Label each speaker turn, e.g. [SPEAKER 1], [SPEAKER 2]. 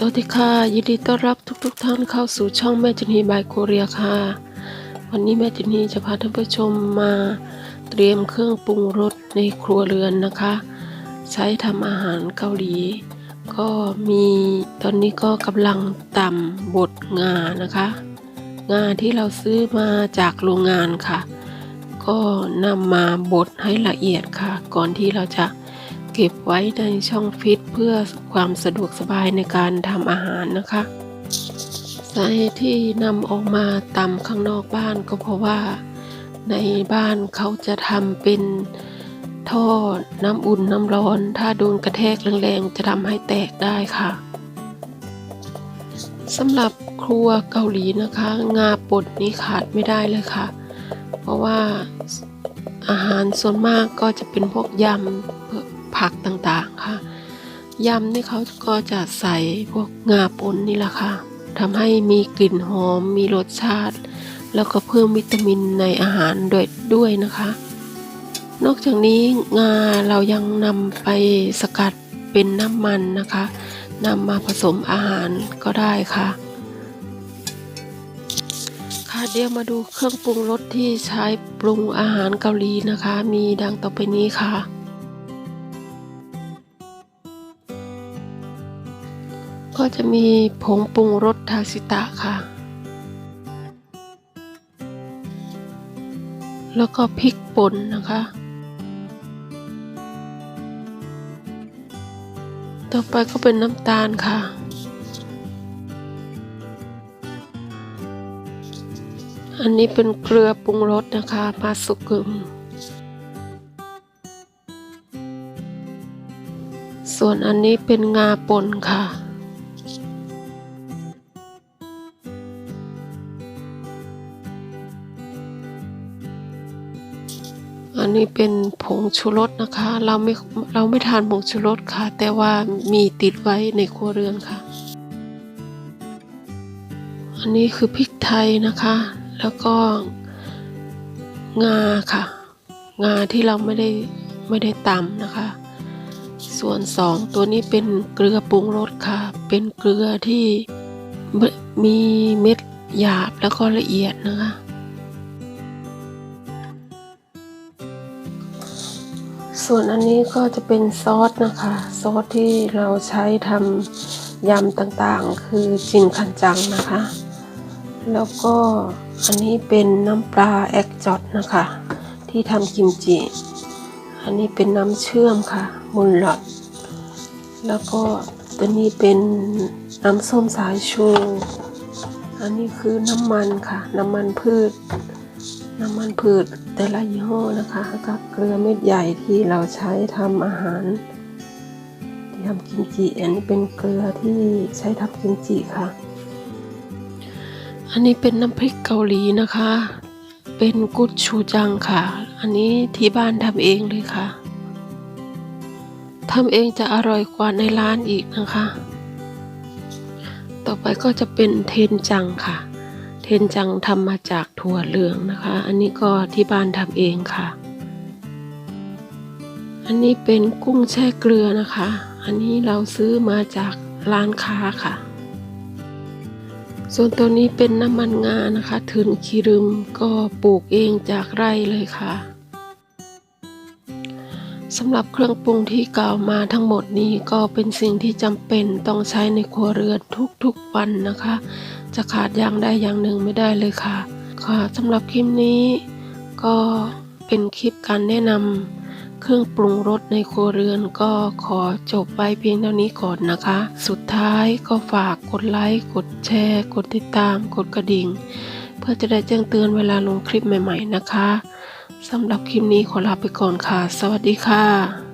[SPEAKER 1] สวัสดีค่ะยินดีต้อนรับทุกๆทท่านเข้าสู่ช่องแม่จันนีบายโคเรียค่ะ วันนี้แม่จันนีจะพาท่านผู้ชมมาเตรียมเครื่องปรุงรสในครัวเรือนนะคะ ใช้ทำอาหารเกาหลี ก็มีตอนนี้ก็กำลังตำบดงานะคะ งาที่เราซื้อมาจากโรงงานค่ะ ก็นำมาบดให้ละเอียดค่ะ ก่อนที่เราจะ เก็บไว้ในช่องฟิตเพื่อความสะดวกสบายในการทำอาหารนะคะสาเหตุที่นำออกมาตำข้างนอกบ้านก็เพราะว่า ในบ้านเขาจะทำเป็นท่อน้ำอุ่นน้ำร้อน ถ้าโดนกระแทกแรงๆ จะทำให้แตกได้ค่ะสำหรับครัวเกาหลีนะคะ งาปดนี้ขาดไม่ได้เลยค่ะ เพราะว่าอาหารส่วนมากก็จะเป็นพวกยำ ผักต่างๆค่ะยำนี่เขาก็จะใส่พวกงาปนนี่แหละค่ะทำให้มีกลิ่นหอมมีรสชาติ แล้วก็เพิ่มวิตามินในอาหารด้วยด้วยนะคะ นอกจากนี้งาเรายังนำไปสกัดเป็นน้ำมันนะคะนำมาผสมอาหารก็ได้ค่ะ ค่ะเดี๋ยวมาดูเครื่องปรุงรสที่ใช้ปรุงอาหารเกาหลีนะคะ มีดังต่อไปนี้ค่ะ ก็จะมีผงปรุงรสทาซิตะค่ะ แล้วก็พริกป่นนะคะ ต่อไปก็เป็นน้ำตาลค่ะ อันนี้เป็นเกลือปรุงรสนะคะมาสุกึมส่วนอันนี้เป็นงาป่นค่ะ นนี้เป็นผงชูรสนะคะ เราไม่เราไม่ทานผงชูรสค่ะ แต่ว่ามีติดไว้ในครัวเรือนค่ะ อันนี้คือพริกไทยนะคะ แล้วก็งาค่ะ งาที่เราไม่ได้ไม่ได้ตำนะคะ ส่วนสองตัวนี้เป็นเกลือปรุงรสค่ะ เป็นเกลือที่มีเม็ดหยาบแล้วก็ละเอียดนะคะ ส่วนอันนี้ก็จะเป็นซอสนะคะ ซอสที่เราใช้ทำยำต่างๆ คือจินคันจังนะคะ แล้วก็อันนี้เป็นน้ำปลาแอกจอดนะคะ ที่ทำกิมจิ อันนี้เป็นน้ำเชื่อมค่ะมุนหลอด แล้วก็ตัวนี้เป็นน้ำส้มสายชู อันนี้คือน้ำมันค่ะ น้ำมันพืช น้ำมันพืชแต่ละยี่ห้อนะคะกับเกลือเม็ดใหญ่ที่เราใช้ทำอาหาร ที่ทำกิมจิอันนี้เป็นเกลือที่ใช้ทำกิมจิค่ะ อันนี้เป็นน้ำพริกเกาหลีนะคะ เป็นกุดชูจังค่ะ อันนี้ที่บ้านทำเองเลยค่ะทำเองจะอร่อยกว่าในร้านอีกนะคะ ต่อไปก็จะเป็นเทนจังค่ะ เทนจังทำมาจากถั่วเหลืองนะคะ อันนี้ก็ที่บ้านทำเองค่ะ อันนี้เป็นกุ้งแช่เกลือนะคะ อันนี้เราซื้อมาจากร้านค้าค่ะ ส่วนตัวนี้เป็นน้ำมันงานะคะ ถึนคีรึมก็ปลูกเองจากไร่เลยค่ะ สำหรับเครื่องปรุงที่กล่าวมาทั้งหมดนี้ก็เป็นสิ่งที่จำเป็นต้องใช้ในครัวเรือนทุกๆวันนะคะ จะขาดอย่างใดอย่างหนึ่งไม่ได้เลยค่ะ ค่ะสำหรับคลิปนี้ก็เป็นคลิปการแนะนำเครื่องปรุงรสในครัวเรือนก็ขอจบไปเพียงเท่านี้ก่อนนะคะ สุดท้ายก็ฝากกดไลค์กดแชร์ กดติดตาม กดกระดิ่ง เพื่อจะได้แจ้งเตือนเวลาลงคลิปใหม่ ๆ นะคะ สำหรับคลิปนี้ขอลาไปก่อนค่ะ สวัสดีค่ะ